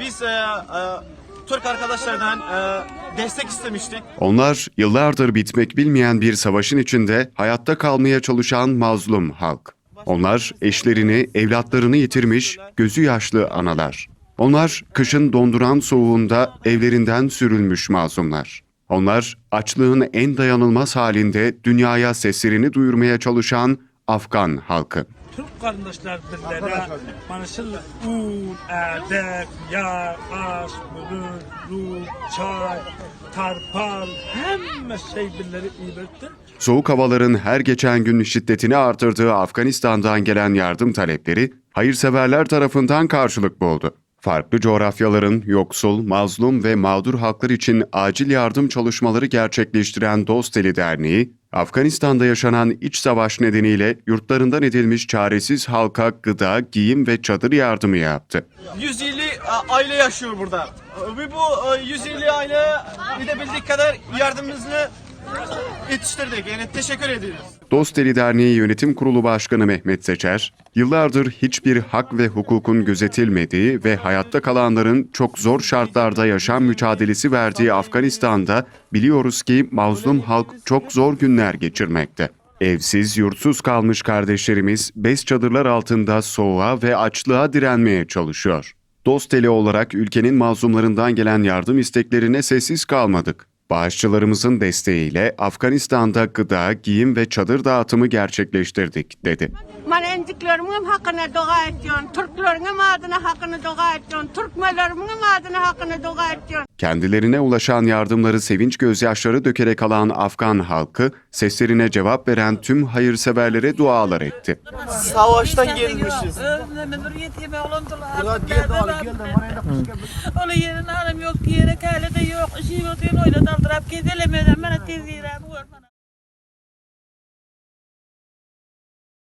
Biz e, e, Türk arkadaşlardan e, destek istemiştik. Onlar yıllardır bitmek bilmeyen bir savaşın içinde hayatta kalmaya çalışan mazlum halk. Onlar eşlerini, evlatlarını yitirmiş, gözü yaşlı analar. Onlar kışın donduran soğuğunda evlerinden sürülmüş mazlumlar. Onlar açlığın en dayanılmaz halinde dünyaya seslerini duyurmaya çalışan Afgan halkı. Türk kardeşler birlere manışıl un, erdek, yağ, aş, bulur, ruh, çay, tarpal, hemme şey birleri bildir. Soğuk havaların her geçen gün şiddetini artırdığı Afganistan'dan gelen yardım talepleri hayırseverler tarafından karşılık buldu. Farklı coğrafyaların yoksul, mazlum ve mağdur halklar için acil yardım çalışmaları gerçekleştiren Dosteli Derneği, Afganistan'da yaşanan iç savaş nedeniyle yurtlarından edilmiş çaresiz halka gıda, giyim ve çadır yardımı yaptı. 150 e, aile yaşıyor burada. E, Ve bu e, 150 aile gidebildiği kadar yardımımızı yetiştirdik. Yani teşekkür ediyoruz. Dosteli Derneği Yönetim Kurulu Başkanı Mehmet Seçer, yıllardır hiçbir hak ve hukukun gözetilmediği ve hayatta kalanların çok zor şartlarda yaşam mücadelesi verdiği Afganistan'da biliyoruz ki mazlum halk çok zor günler geçirmekte. Evsiz, yurtsuz kalmış kardeşlerimiz bez çadırlar altında soğuğa ve açlığa direnmeye çalışıyor. Dosteli olarak ülkenin mazlumlarından gelen yardım isteklerine sessiz kalmadık. Bağışçılarımızın desteğiyle Afganistan'da gıda, giyim ve çadır dağıtımı gerçekleştirdik, dedi. Ben endiklerimin hakkını dua ediyorum. Türklerimin adına hakkını dua ediyorum. Türkmenlerimin adına hakkını dua ediyorum. Kendilerine ulaşan yardımları sevinç gözyaşları dökerek alan Afgan halkı, seslerine cevap veren tüm hayırseverlere dualar etti. Savaştan gelmişiz.